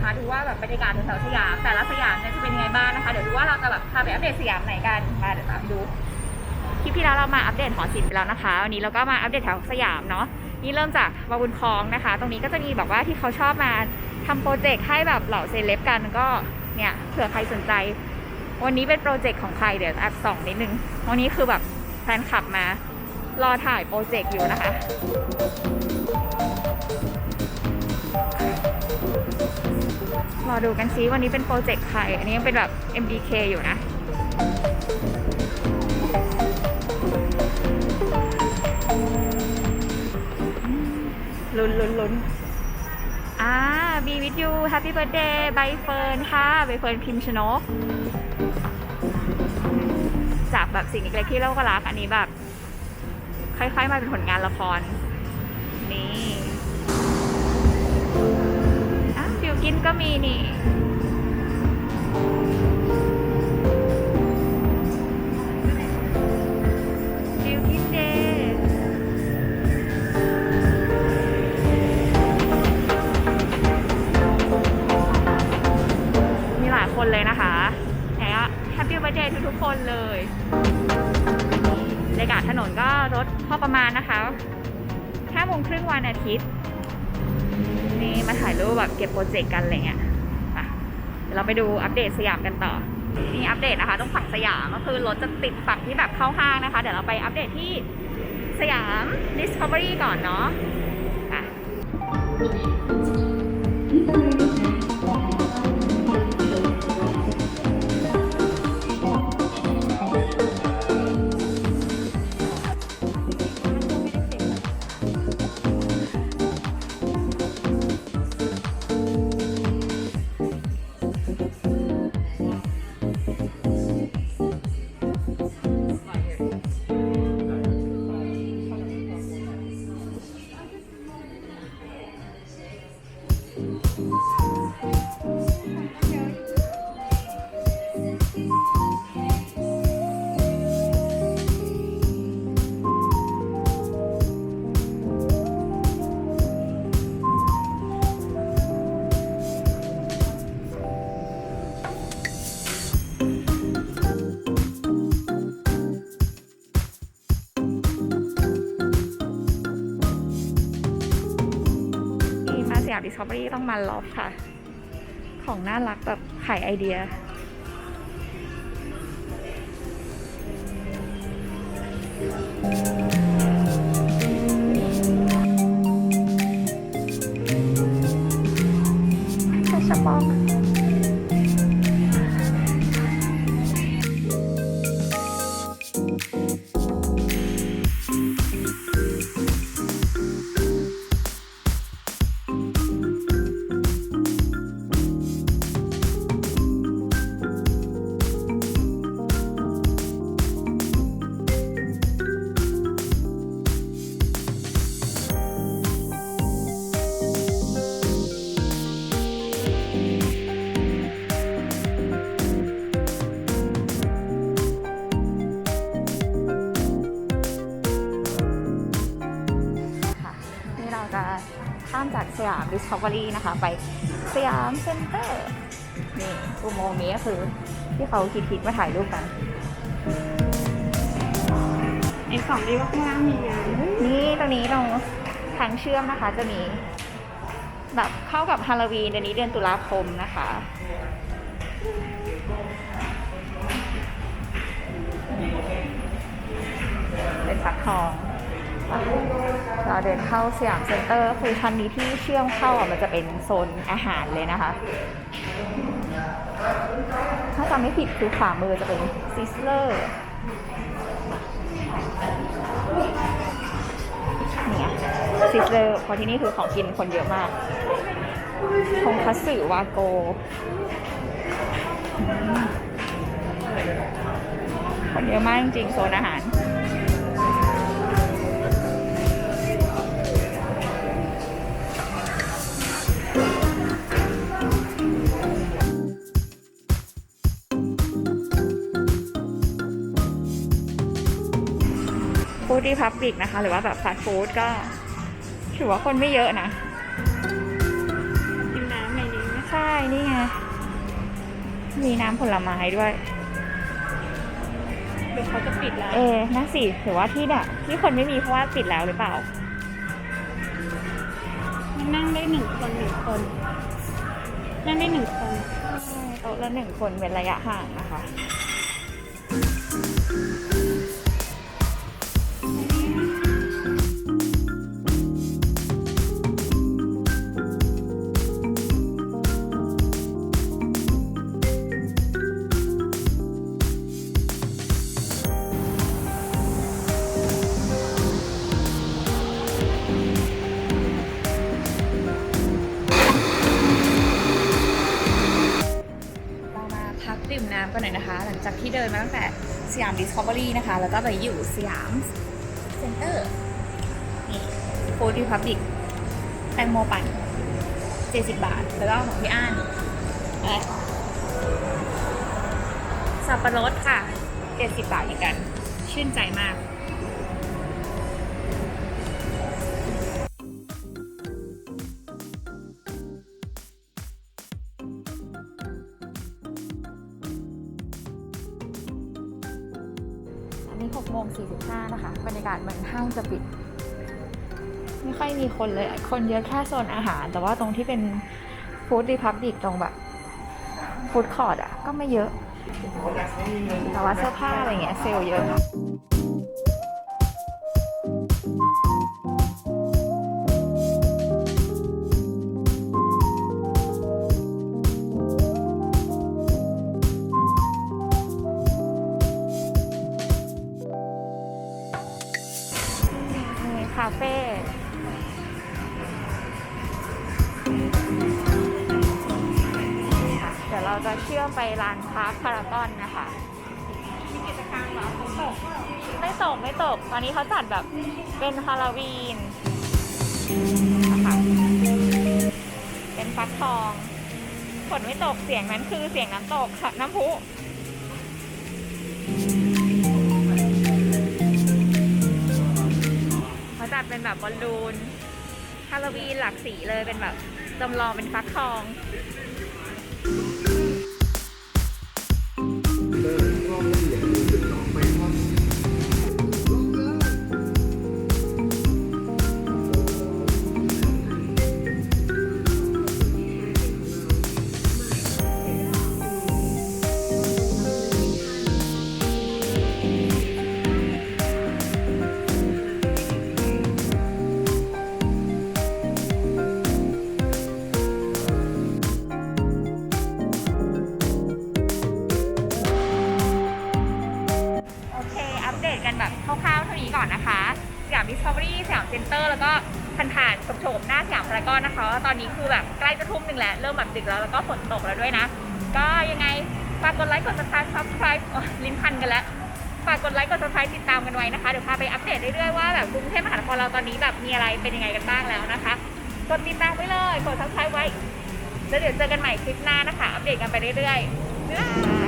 นะคะ ดูว่าแบบบรรยากาศแถวสยามแต่ละสยามเนี่ยจะเป็นยังไงบ้างนะคะ เดี๋ยวดูว่าเราจะแบบพาไปอัปเดตสยามไหนกัน มาเดี๋ยวตามไปดู คลิปที่แล้วเรามาอัปเดตหอศิลป์ไปแล้วนะคะ วันนี้เราก็มาอัปเดตแถวสยามเนาะ นี่เริ่มจากบางบุญคลองนะคะ ตรงนี้ก็จะมีแบบว่าที่เขาชอบมาทำโปรเจกต์ให้แบบเหล่าเซเลบกันก็เนี่ยเผื่อใครสนใจ วันนี้เป็นโปรเจกต์ของใครเดี๋ยวแอบส่องนิดนึง วันนี้คือแบบแฟนคลับมารอถ่ายโปรเจกต์อยู่นะคะ รอดูกันซิวันนี้เป็นโปรเจกต์ใคร อันนี้ยังเป็นแบบ MBK อยู่นะลุ้นลุ้นลุ้นอ่า be with you happy birthday ใบเฟิร์นค่ะใบเฟิร์นพิมพ์ชนก จากแบบสิ่งเล็กๆที่เราก็รักอันนี้แบบ ค่อยๆมาเป็นผลงานละคร นี่ นก็มีนี่บิวกินเดย์มีหลายคนเลยนะคะไหนอะแฮปปี้ i r t h d a y ทุกๆคนเลยบรรยากาศถนนก็รถพอประมาณนะคะ5โมงครึ่งวันอาทิตย์ นี่มาถ่ายรูปแบบเก็บโปรเจกต์กันอะไรเงี้ยเดี๋ยวเราไปดูอัปเดตสยามกันต่อ นี่อัปเดตนะคะต้องฝั่งสยามก็คือรถจะติดฝั่งที่แบบเข้าห้างนะคะ เดี๋ยวเราไปอัปเดตที่สยาม Discovery ก่อนเนาะอะ ามดิสคัฟเวอรี่ต้องมาล็อบค่ะ ของน่ารักแบบไขไอเดียใจะข้ามจากสยามดิสคัฟเวอรี่นะคะ ไปสยามเซ็นเตอร์นี่อุโมงค์นี้ก็คือที่เขาคิดๆมาถ่ายรูปกันไอ้สองดีว่าข้างล่างมีงานนี่ตรงนี้ตรงทางเชื่อมนะคะจะมี แบบเข้ากับฮาโลวีนเดือนนี้เดือนตุลาคมนะคะเป็นฟักทอง เราเดินเข้าสยามเซ็นเตอร์คือชั้นนี้ที่เชื่อมเข้าอะมันจะเป็นโซนอาหารเลยนะคะ ถ้าจำไม่ผิดคือขวามือจะเป็นซิสเลอร์เนี่ยซิสเลอร์พราะที่นี่คือของกินคนเยอะมากทงคัตสึวาโกคนเยอะมากจริงๆโซนอาหาร ดรีพับบิกนะคะ หรือว่าแบบฟาสต์ฟู้ดก็ ถือว่าคนไม่เยอะนะกินน้ำในนี้ไหมใช่ นี่ไง มีน้ำผลไม้ด้วยเดี๋ยวเขาจะปิดแล้ว เอน่าสิถือว่าที่เนี่ยที่คนไม่มีเพราะว่าปิดแล้วหรือเปล่านั่งได้หนึ่งคนหนึ่งคน นั่งได้หนึ่งคนโต๊ะละหนึ่งคนเป็นระยะห่างนะคะ จากที่เดินมาตั้งแต่สยามดิสคัฟเวอรี่นะคะ แล้วก็ไปอยู่สยามเซ็นเตอร์นี่โฟร์ดีพับบิกแตงโมปั่น70บาท แล้วก็ของพี่อ้านสับปะรดค่ะ70บาทเหมือนกัน ชื่นใจมาก โมง45 นะคะ บรรยากาศเหมือนห้างจะปิด ไม่ค่อยมีคนเลย คนเยอะแค่โซนอาหาร แต่ว่าตรงที่เป็นฟู้ดรีพับดิกตรงแบบฟู้ดคอร์ดอะ ก็ไม่เยอะ แต่ว่าเสื้อผ้าอะไรเงี้ยเซลเยอะ จะเชื่อมไปร้านค้าพารากอนนะคะมีกิจกรรมเหรอฝนตกไม่ตกไม่ตก ตอนนี้เขาจัดแบบเป็นฮาโลวีนนะคะเป็นฟักทองฝนไม่ตกเสียงนั้นคือเสียงน้ำตกค่ะน้ำพุเขาจัดเป็นแบบบอลลูนฮาโลวีนหลากสีเลยเป็นแบบจำลองเป็นฟักทอง กันแบบคร่าวๆเท่านี้ก่อนนะคะสยามดิสคัฟเวอรี่สยามเซ็นเตอร์แล้วก็ผ่านๆโฉมๆหน้าสยามพารากอนนะคะตอนนี้คือแบบใกล้จะทุ่มหนึ่งแล้ว เริ่มแบบดึกแล้วแล้วก็ฝนตกแล้วด้วยนะ ก็ยังไงฝากกดไลค์กด subscribe subscribe ลิ้นพันกันแล้วฝากกดไลค์กด subscribe ติดตามกันไว้นะคะ เดี๋ยวพาไปอัปเดตเรื่อยๆว่าแบบกรุงเทพมหานครเราตอนนี้แบบมีอะไรเป็นยังไงกันบ้างแล้วนะคะ กดติดตามไว้เลย กด subscribe ไว้ แล้วเดี๋ยวเจอกันใหม่คลิปหน้านะคะ อัปเดตกันไปเรื่อยๆ